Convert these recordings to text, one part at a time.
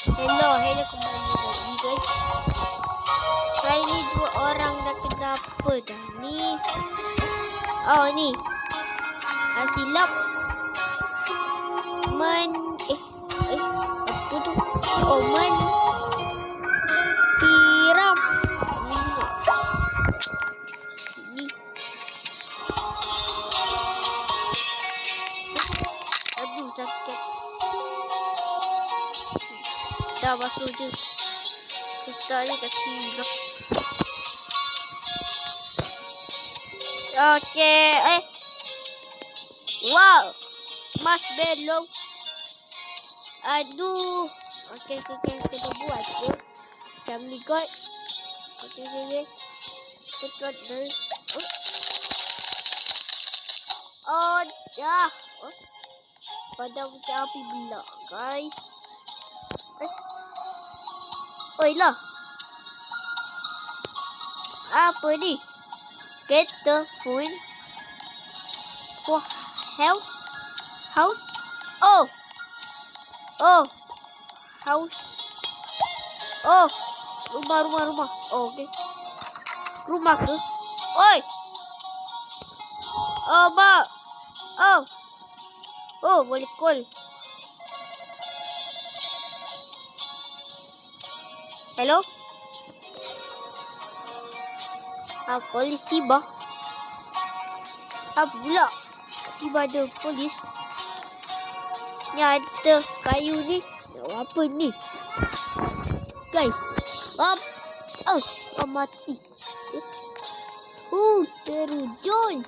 Hello, hello kembali lagi guys. Kali ni dua orang dah kenapa dah ni? Oh ni. Ah, silap. Men eh eh apa tu? Oh men Kita ni kat sini lah. Okey, eh. Wow. Marshmallow. Aduh. Okey, okey, okey. Kita buat je. Macam ni kot. Okey. Kita buat dulu. Oh. Pada macam api pula, guys. Eh. Oi lah. Ah, Apa ni? Get the phone. For health. House. Oh. Oh. House. Oh. Rumah, rumah, rumah. Oh, okay. Rumah ke? Oi. Oh, mak. Oh. Oh, boleh call. Hello? Ah, polis tiba. Ah, pula. Tiba ada polis. Ni ada kayu ni. Apa ni? Guys. Up. Oh, oh mati. Uh, terjun.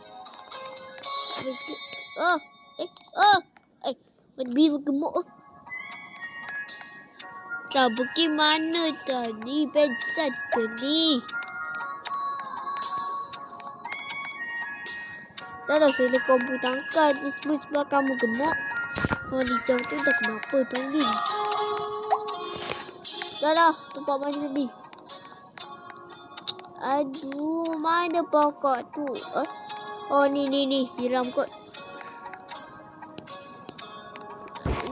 Ada sikit. Oh, eh, oh. Eh, warna biru gemuk. Oh. Dah pergi mana tadi? Pensan ke ni? Dah saya lekor bu tangkap. Ni semua sebab kamu gemuk. Orang hijau tu dah kenapa tadi? Dah dah. Tempat macam ni. Aduh, mana pokok tu? Eh? Oh, ni, ni, ni. Siram kot.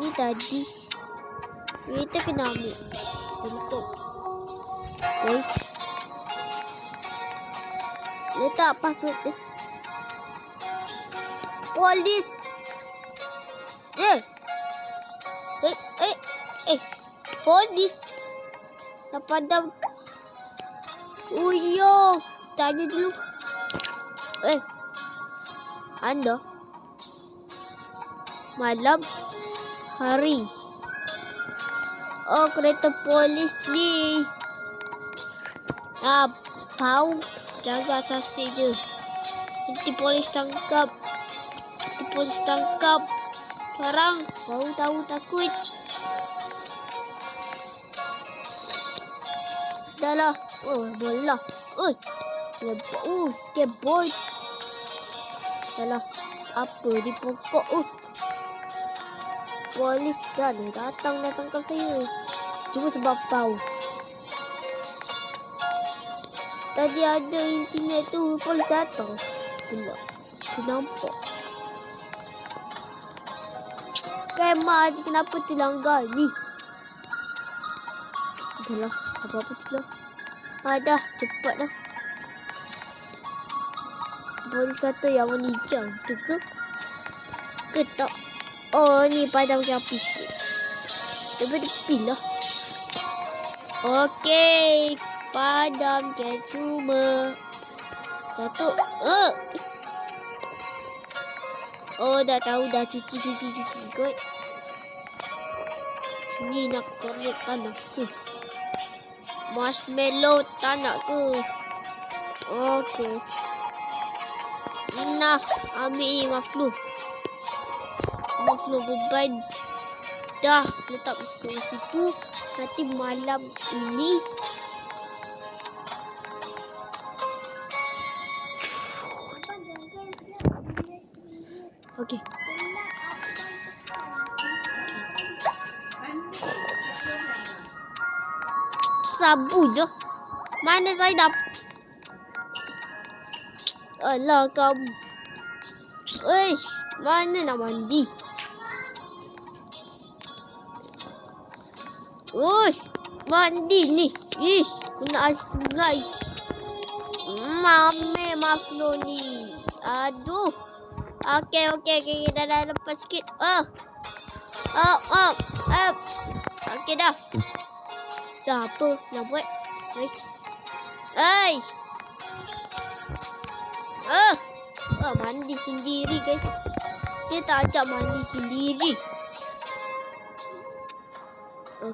Ini tadi. Kita kena ambil. Sentuh. Guys. Letak password dia. Polis. Eh. Eh, eh, eh. Polis. Dah padam. Uyo. Tanya dulu. Eh. Anda. Malam. Hari. Oh, kereta polis ni. Ah, tahu. Jaga sasi je. Nanti polis tangkap. Polis tangkap. Sekarang kau tahu takut. Dah lah. Oh, bola. Oi. Nampak. Oh, skateboard. Dah lah. Apa di pokok? Oh. Polis dah dah datang dah tangkap saya. Cuma sebab tahu. Tadi ada internet tu polis datang. Pula. Aku nampak. Kemah ni kenapa terlanggar ni? Dah lah. Apa-apa tu lah. Ah. Cepat dah. Polis kata yang warna hijau. Tu ke? Ke tak? Oh, ni padam macam api sikit. Tapi dia pin lah. Okey. Padam ke cuma. Satu. Oh. Oh, dah tahu dah cuci, cuci, cuci. Kot. Ni nak korek tanah. Hmm. Marshmallow tak nak ke? Okey. Nah, ambil ni makhluk. Makhluk beban. Dah letak di situ. Nanti malam ini Okey. Sabu je. Mana saya dah Alah kamu. Eish, mana nak mandi? Ush, mandi ni. Ish, kena sungai. Mame Maflo ni. Aduh. Okey, okey, okey. Dah, dah lepas sikit. Oh. Oh, oh. oh. Okey dah. Dah apa nak buat? Hai. Hai. Ah. Ah, mandi sendiri guys. Dia tak ajak mandi sendiri.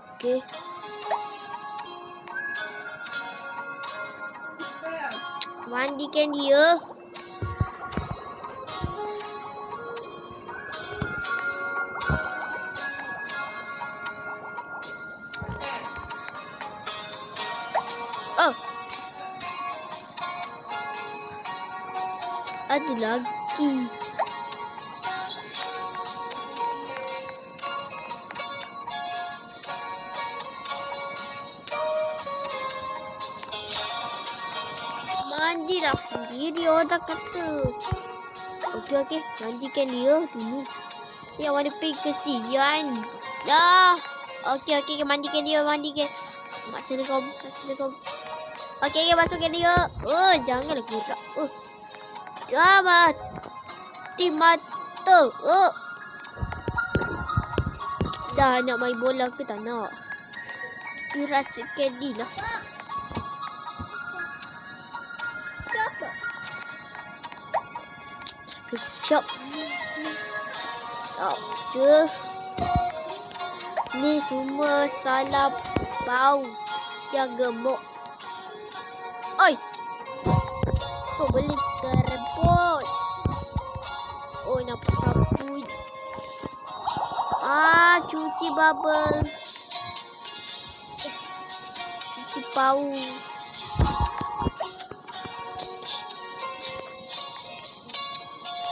Okey. Mandikan dia. Oh. Ada lagi. Mandilah sendiri orang kata. Okey okey, mandikan dia dulu. Yang mana pergi kesian. Dah. Okey okey, mandikan dia, mandikan. Mak Assalamualaikum. Assalamualaikum. Okey okey, masukkan dia. Oh, janganlah gerak. Oh. Jangan. Mati mata. Oh. Dah nak main bola ke tak nak? Rasa candy lah. Sekejap. Tak ada. Ni semua salah bau yang gemuk. Cuci bubble. Cuci bau.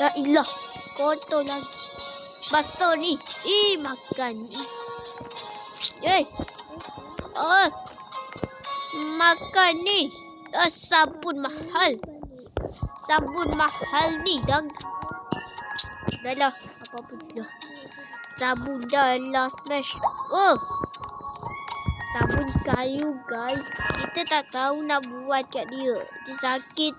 La ilah. Kotor lagi. Basuh ni. Ih, makan ni. Eh. Oh. Makan ni. Oh, sabun mahal. Sabun mahal ni. Dah. Dah lah. Apa-apa dah. Sabun dah lah smash. Oh. Sabun kayu guys. Kita tak tahu nak buat kat dia. Dia sakit.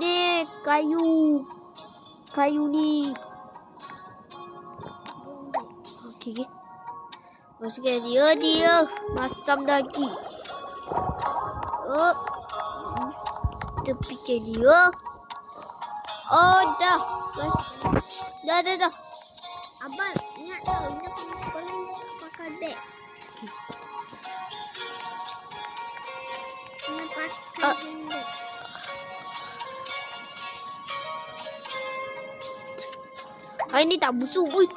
Ni kayu. Kayu ni. Okey. Masukkan dia, dia. Masam lagi. Oh. Tepikan dia. Oh, dah. Dah, dah, dah. Abang, ingat tau, ingat pergi sekolah ni tak pakai beg. Kena pakai Ah. handbag. Hari ni tak busuk pun.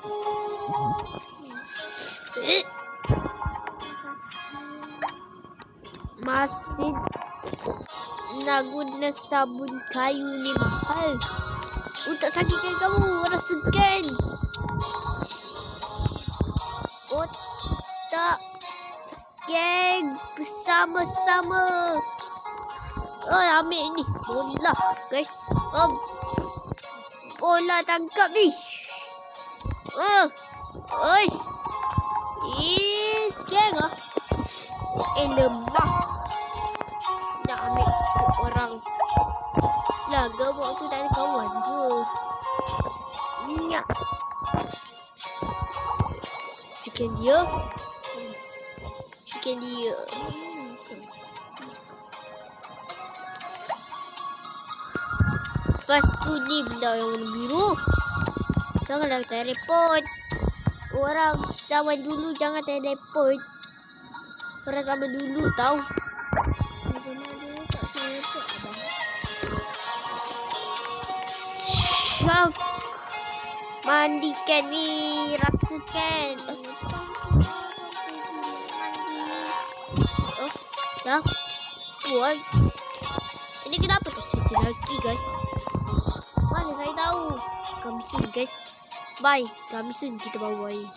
Eh. Masih nak guna sabun kayu ni mahal. Untuk sakitkan kamu, rasakan. Otak geng bersama-sama. Oh, ambil ni. Bola, guys. Oh, bola tangkap ni. Oh, oi. Ih, geng ah. Eh, lemah. Lepas tu ni benda yang warna biru. Janganlah teleport. Orang zaman dulu jangan teleport. Orang zaman dulu abang. Wow. Mandikan ni. Rasakan. Oh, dah. Buat. Ini kenapa tu satu lagi guys? Saya tahu. Kami soon guys. Bye. Kami soon kita bawa air.